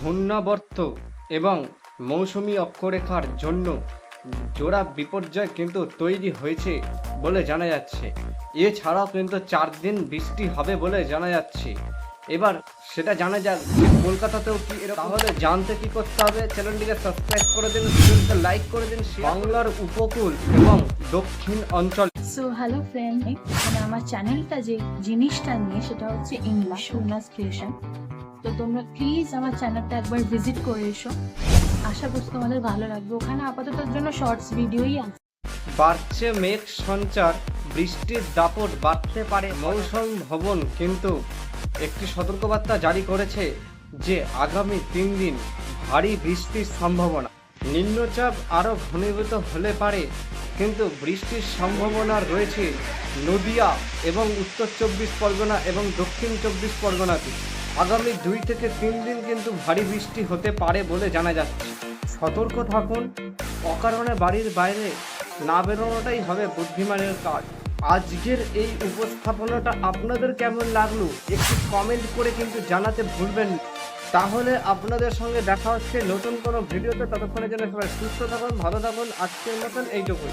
ঘূর্ণাবর্ত এবং মৌসুমি অক্ষরেখার জন্য জোড়া বিপর্যয় কিন্তু তৈরি হয়েছে বলে জানা যাচ্ছে। এছাড়াও কিন্তু চার দিন বৃষ্টি হবে বলে জানা যাচ্ছে। এবার সেটা জানা যাক যে কলকাতাতেও কি তাহলে জানতে কি করতে হবে? চ্যানেলটিকে সাবস্ক্রাইব করে দিন, ভিডিওটিকে লাইক করে দিন বাংলার উপকূল এবং দক্ষিণ অঞ্চল। সো হ্যালো ফ্রেন্ড আমার চ্যানেলটা যে জিনিসটা নিয়ে সেটা হচ্ছে ইংলিশ ক্রিয়েশন তো তোমরা প্লিজ আমার চ্যানেলটা একবার ভিজিট করে এসো। আশা করছি তোমাদের ভালো লাগবে। ওখানে আপাতত জন্য শর্টস ভিডিওই আছে। বাড়ছে মেঘ সঞ্চার, বৃষ্টির দাপট বাড়তে পারে মৌসুম ভবন, কিন্তু একটি সতর্কবার্তা জারি করেছে যে আগামী তিন দিন ভারী বৃষ্টির সম্ভাবনা। নিম্নচাপ আরও ঘনীভূত হলে পারে, কিন্তু বৃষ্টির সম্ভাবনা রয়েছে নদিয়া এবং উত্তর চব্বিশ পরগনা এবং দক্ষিণ চব্বিশ পরগনাতে। আগামী দুই থেকে তিন দিন কিন্তু ভারী বৃষ্টি হতে পারে বলে জানা যাচ্ছে। সতর্ক থাকুন, অকারণে বাড়ির বাইরে না বেরোনোটাই হবে বুদ্ধিমানের কাজ। আজকের এই উপস্থাপনাটা আপনাদের কেমন লাগল, একটু কমেন্ট করে কিন্তু জানাতে ভুলবেন। তাহলে আপনাদের সঙ্গে দেখা হচ্ছে নতুন কোনো ভিডিওতে, ততক্ষণের জন্য সবাই সুস্থ থাকুন, ভালো থাকুন, আজকের মতন এইটুকুই।